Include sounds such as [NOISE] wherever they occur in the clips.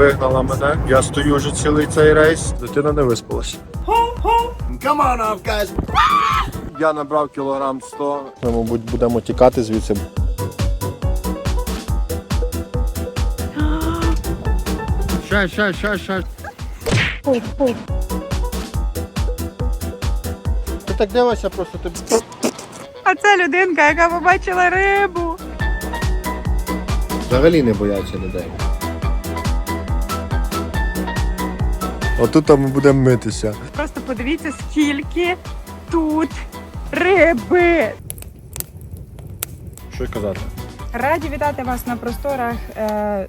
вигнала мене. Я стою вже цілий цей рейс. Дитина не виспалася. Come on off, guys. Я набрав кілограм 100. Ми, мабуть, будемо тікати звідси. Ще, ще, ще, ще. Ти так дивишся просто ти. А це людинка, яка побачила рибу. Взагалі не бояться людей. Отут ми будемо митися. Просто подивіться, скільки тут риби. Що й казати? Раді вітати вас на просторах. Е...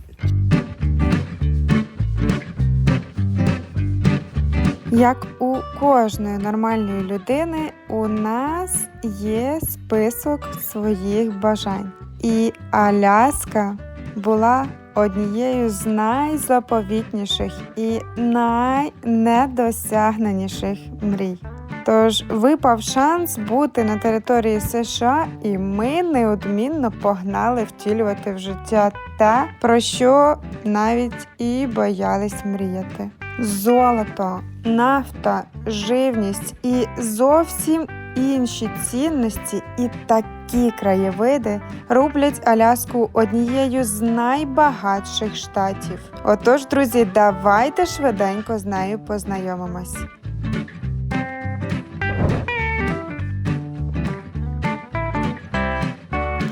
Як у кожної нормальної людини, у нас є список своїх бажань. І Аляска була однією з найзаповітніших і найнедосягненіших мрій. Тож випав шанс бути на території США, і ми неодмінно погнали втілювати в життя те, про що навіть і боялись мріяти. Золото, нафта, живність і зовсім інші цінності і такі краєвиди роблять Аляску однією з найбагатших штатів. Отож, друзі, давайте швиденько з нею познайомимось.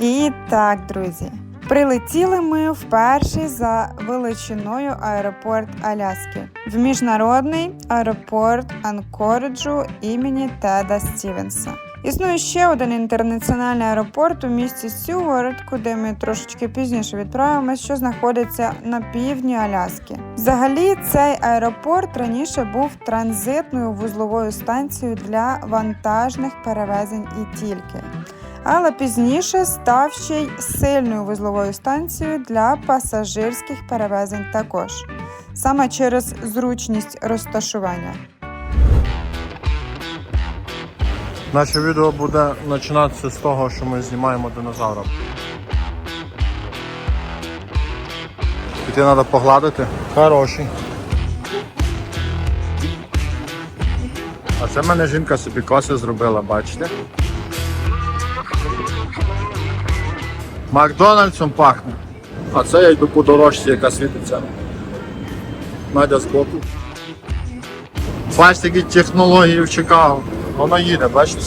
І так, друзі, прилетіли ми вперше за величиною аеропорт Аляски в міжнародний аеропорт Анкореджу імені Теда Стівенса. Існує ще один інтернаціональний аеропорт у місті Сюворд, куди ми трошечки пізніше відправимось, що знаходиться на півдні Аляски. Взагалі, цей аеропорт раніше був транзитною вузловою станцією для вантажних перевезень і тільки але пізніше став ще й сильною вузловою станцією для пасажирських перевезень також, саме через зручність розташування. Наше відео буде починатися з того, що ми знімаємо динозавра. Піти треба погладити. Хороший. А це в мене жінка собі коси зробила, бачите? Макдональдсом пахне. А це я йду по дорожці, яка світиться. Надя збоку. Бачите, які технології в Чикаго. Воно їде, бачите?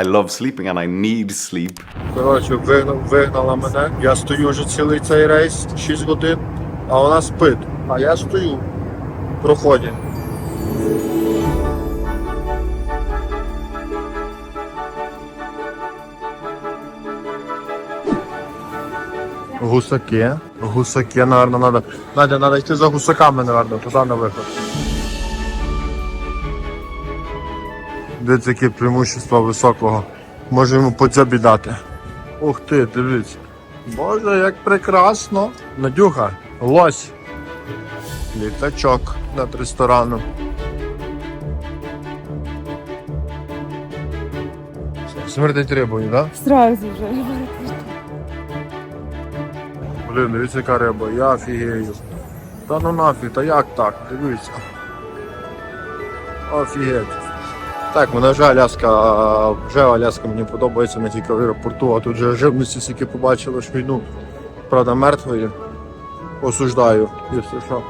I love sleeping and I need sleep. Коротше, вигнала, вигнала мене. Я стою вже цілий цей рейс, 6 годин, а вона спить. А я стою. Проходять. Гусаки. Гусаки, наверное, надо. Надя, надо йти за гусаками, наверное, туди на виход. Дивіться, які преимущества високого. Може йому по дзьобі дати. Ух ти, дивіться. Боже, як прекрасно. Надюха, лось. Літачок над рестораном. Смертить рибою, так? Сразу вже. Блін, дивіться, яка риба, я офігею. Та ну нафіг, та як так? Дивіться. Офігеть. Так, мене вже Аляска, вже Аляска мені подобається не тільки в аеропорту, а тут вже живності які побачили що війну. Правда, мертвої. Осуждаю, якщо що.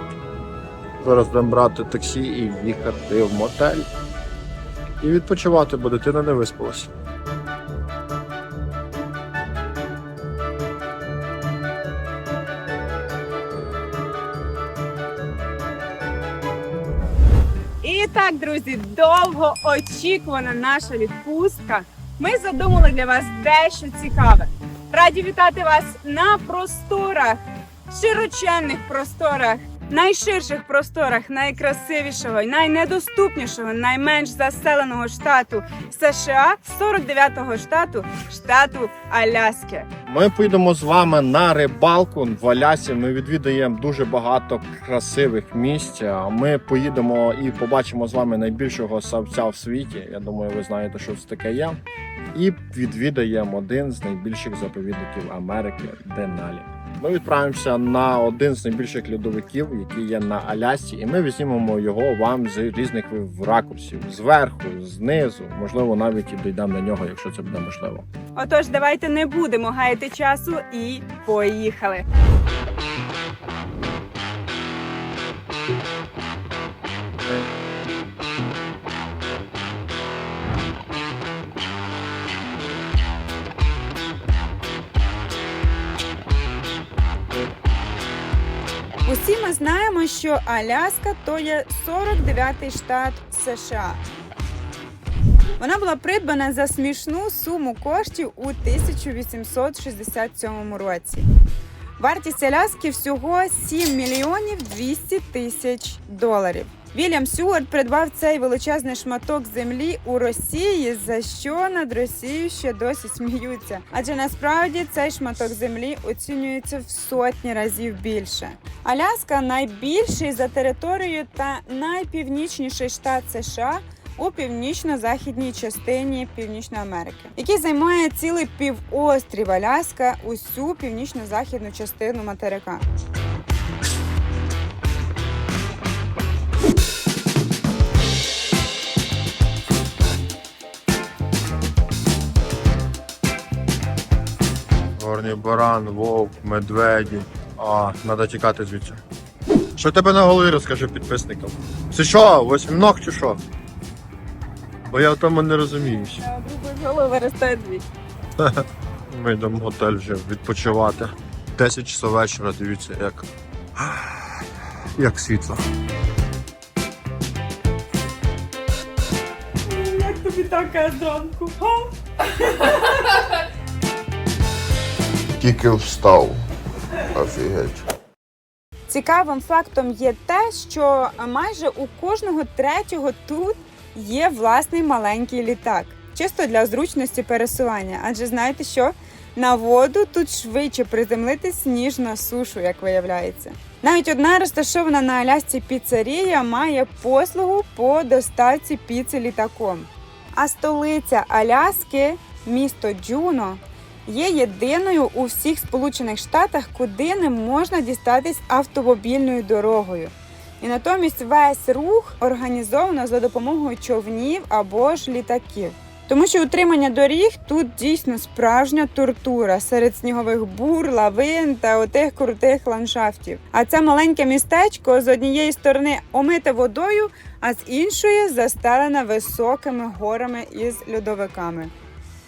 Зараз будемо брати таксі і їхати в мотель. І відпочивати, бо дитина не виспалася. Так, друзі, довго очікувана наша відпустка. Ми задумали для вас дещо цікаве. Раді вітати вас на просторах, широченних просторах найширших просторах найкрасивішого найнедоступнішого, найменш заселеного штату США, 49-го штату, штату Аляски. Ми поїдемо з вами на рибалку в Алясі. Ми відвідаємо дуже багато красивих місць. Ми поїдемо і побачимо з вами найбільшого савця в світі. Я думаю, ви знаєте, що це таке є. І відвідаємо один з найбільших заповідників Америки Деналі. Ми відправимося на один з найбільших льодовиків, який є на Алясці, і ми візьмемо його вам з різних ракурсів: зверху, знизу, можливо, навіть і дійдемо на нього, якщо це буде можливо. Отож, давайте не будемо гаяти часу і поїхали. Знаємо, що Аляска то є 49-й штат США. Вона була придбана за смішну суму коштів у 1867 році. Вартість Аляски всього 7 мільйонів 200 тисяч доларів. Вільям Сюарт придбав цей величезний шматок землі у Росії, за що над Росією ще досі сміються. Адже насправді цей шматок землі оцінюється в сотні разів більше. Аляска найбільший за територією та найпівнічніший штат США у північно-західній частині Північної Америки, який займає цілий півострів Аляска, усю північно-західну частину материка. Горний баран, вовк, медведі. А, треба тікати звідси. Що тебе на голові розкажи підписникам? Це що, восьминог чи що? Бо я в тому не розуміюся. Голови росте дві. [LAUGHS] Ми йдемо в готель вже відпочивати. 10 часов вечора, дивіться, як. [SIGHS] Як світло. Як тобі така зранку? [LAUGHS] Тільки встав. Офігеть. Цікавим фактом є те, що майже у кожного третього тут є власний маленький літак, чисто для зручності пересування. Адже знаєте що? На воду тут швидше приземлитись, ніж на сушу, як виявляється. Навіть одна розташована на Алясці піцерія має послугу по доставці піци літаком. А столиця Аляски, місто Джуно, є єдиною у всіх Сполучених Штатах, куди не можна дістатись автомобільною дорогою. І натомість весь рух організовано за допомогою човнів або ж літаків. Тому що утримання доріг тут дійсно справжня тортура серед снігових бур, лавин та отих крутих ландшафтів. А це маленьке містечко з однієї сторони омите водою, а з іншої застелене високими горами із льодовиками.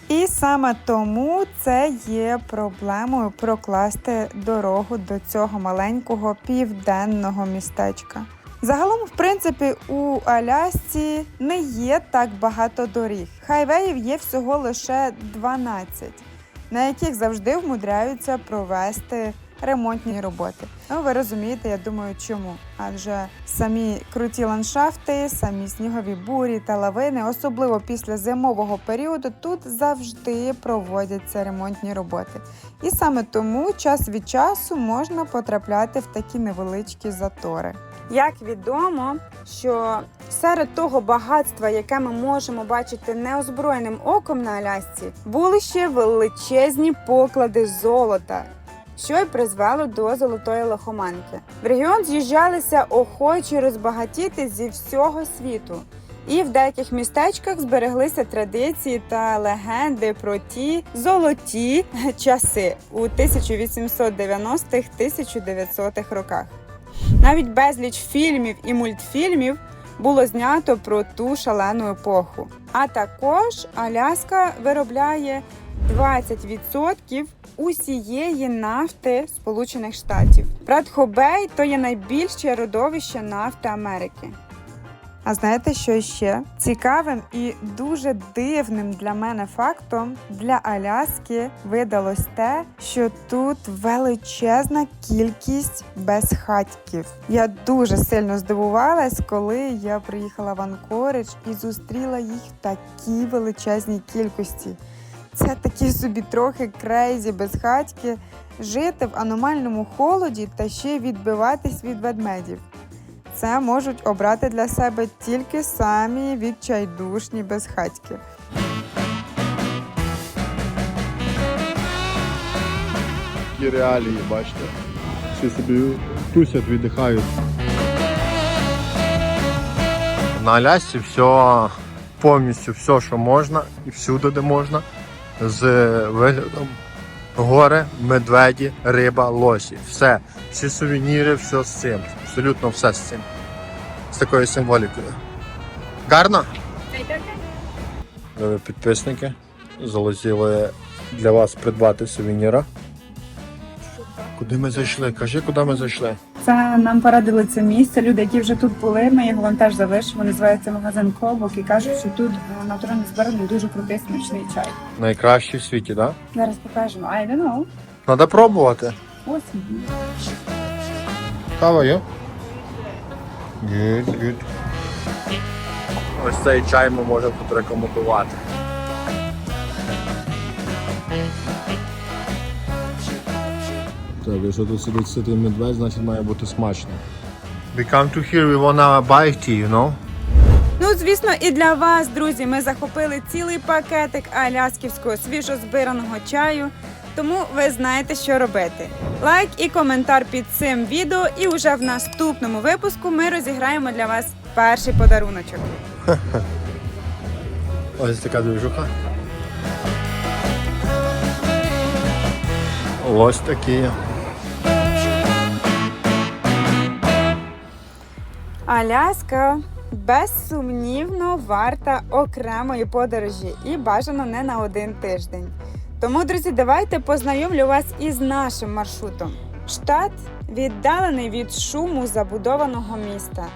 І саме тому це є проблемою прокласти дорогу до цього маленького південного містечка. Загалом, в принципі, у Алясці не є так багато доріг. Хайвеїв є всього лише 12, на яких завжди вмудряються провести ремонтні роботи. Ну, ви розумієте, я думаю, чому? Адже самі круті ландшафти, самі снігові бурі та лавини, особливо після зимового періоду, тут завжди проводяться ремонтні роботи. І саме тому час від часу можна потрапляти в такі невеличкі затори. Як відомо, що серед того багатства, яке ми можемо бачити неозброєним оком на Алясці, були ще величезні поклади золота, що й призвело до золотої лихоманки. В регіон з'їжджалися охочі розбагатіти зі всього світу. І в деяких містечках збереглися традиції та легенди про ті золоті часи у 1890-1900-х роках. Навіть безліч фільмів і мультфільмів було знято про ту шалену епоху. А також Аляска виробляє 20% усієї нафти Сполучених Штатів. Братхобей то є найбільше родовище нафти Америки. А знаєте, що ще? Цікавим і дуже дивним для мене фактом для Аляски видалось те, що тут величезна кількість безхатьків. Я дуже сильно здивувалась, коли я приїхала в Анкоридж і зустріла їх в такій величезній кількості. Це такі собі трохи крейзі безхатьки жити в аномальному холоді та ще відбиватись від ведмедів. Це можуть обрати для себе тільки самі відчайдушні безхатьки. Такі реалії, бачите. Всі собі тусять, віддихають. На Алясці все повністю все, що можна, і всюди, де можна, з виглядом гори, медведі, риба, лосі. Все. Всі сувеніри, все з цим. Абсолютно все з цим. З такою символікою. Гарно? Ви підписники. Залетіли для вас придбати сувеніра. Куди ми зайшли? Кажи, куди ми зайшли. Це нам порадили це місце. Люди, які вже тут були, ми його вам теж залишимо. Називається магазин Кобок і кажуть, що тут е, натурально збираний дуже крутий смачний чай. Найкращий в світі, так? Да? Зараз покажемо. I don't know. Треба пробувати. Ось. Кава є? Good, good. Ось цей чай ми можемо тут рекомендувати. Так, якщо тут сидить ситий медведь, значить має бути смачно. We come to here, we wanna buy tea, you know? Ну, звісно, і для вас, друзі, ми захопили цілий пакетик алясківського свіжозбираного чаю. Тому ви знаєте, що робити. Лайк і коментар під цим відео, і вже в наступному випуску ми розіграємо для вас перший подаруночок. [LAUGHS] Ось така движуха. Ось такі. Аляска безсумнівно варта окремої подорожі і бажано не на один тиждень. Тому, друзі, давайте познайомлю вас із нашим маршрутом. Штат віддалений від шуму забудованого міста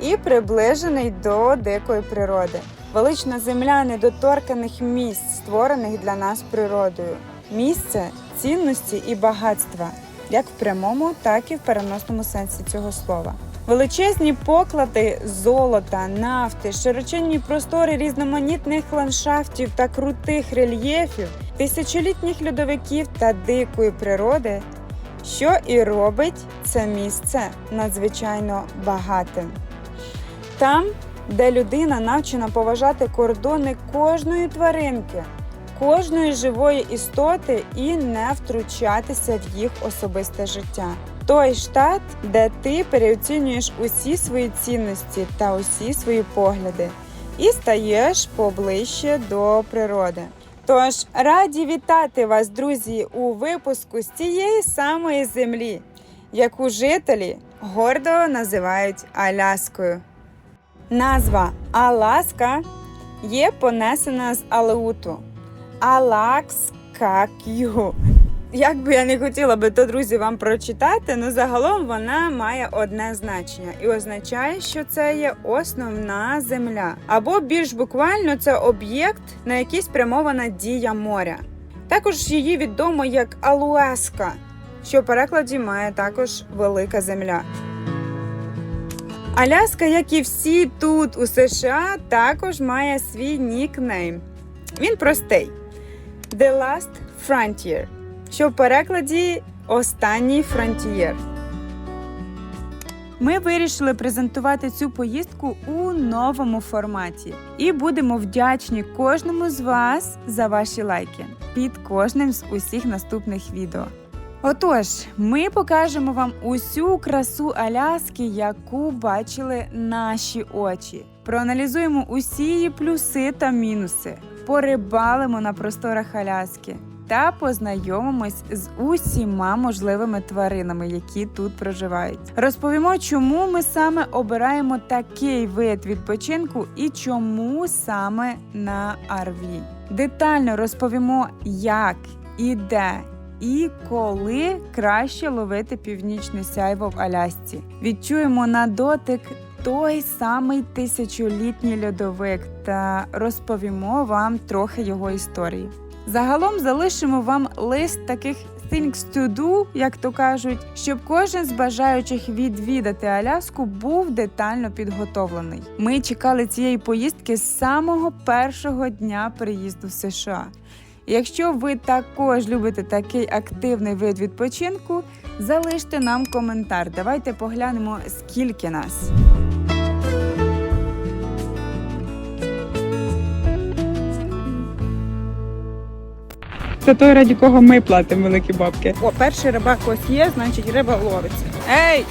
і приближений до дикої природи. Велична земля недоторканих місць, створених для нас природою. Місце цінності і багатства, як в прямому, так і в переносному сенсі цього слова. Величезні поклади золота, нафти, широченні простори різноманітних ландшафтів та крутих рельєфів, тисячолітніх льодовиків та дикої природи, що і робить це місце надзвичайно багатим. Там, де людина навчена поважати кордони кожної тваринки, кожної живої істоти і не втручатися в їх особисте життя. Той штат, де ти переоцінюєш усі свої цінності та усі свої погляди і стаєш поближче до природи. Тож раді вітати вас, друзі, у випуску з цієї самої землі, яку жителі гордо називають Аляскою. Назва Аласка є понесена з алеуту Алакскакю. Як би я не хотіла би то, друзі, вам прочитати, ну загалом вона має одне значення і означає, що це є основна земля. Або більш буквально це об'єкт, на який спрямована дія моря. Також її відомо як Алуеска, що в перекладі має також велика земля. Аляска, як і всі тут у США, також має свій нікнейм. Він простий: The Last Frontier, що в перекладі Останній фронтієр. Ми вирішили презентувати цю поїздку у новому форматі і будемо вдячні кожному з вас за ваші лайки під кожним з усіх наступних відео. Отож, ми покажемо вам усю красу Аляски, яку бачили наші очі. Проаналізуємо усі її плюси та мінуси, порибалимо на просторах Аляски та познайомимось з усіма можливими тваринами, які тут проживають. Розповімо, чому ми саме обираємо такий вид відпочинку і чому саме на RV. Детально розповімо, як і де і коли краще ловити північне сяйво в Алясці. Відчуємо на дотик той самий тисячолітній льодовик та розповімо вам трохи його історії. Загалом залишимо вам лист таких things to do, як то кажуть, щоб кожен з бажаючих відвідати Аляску був детально підготовлений. Ми чекали цієї поїздки з самого першого дня приїзду в США. Якщо ви також любите такий активний вид відпочинку, залиште нам коментар. Давайте поглянемо, скільки нас. Це той, раді кого ми платимо великі бабки. О, перший рибак ось є, значить риба ловиться. Ей!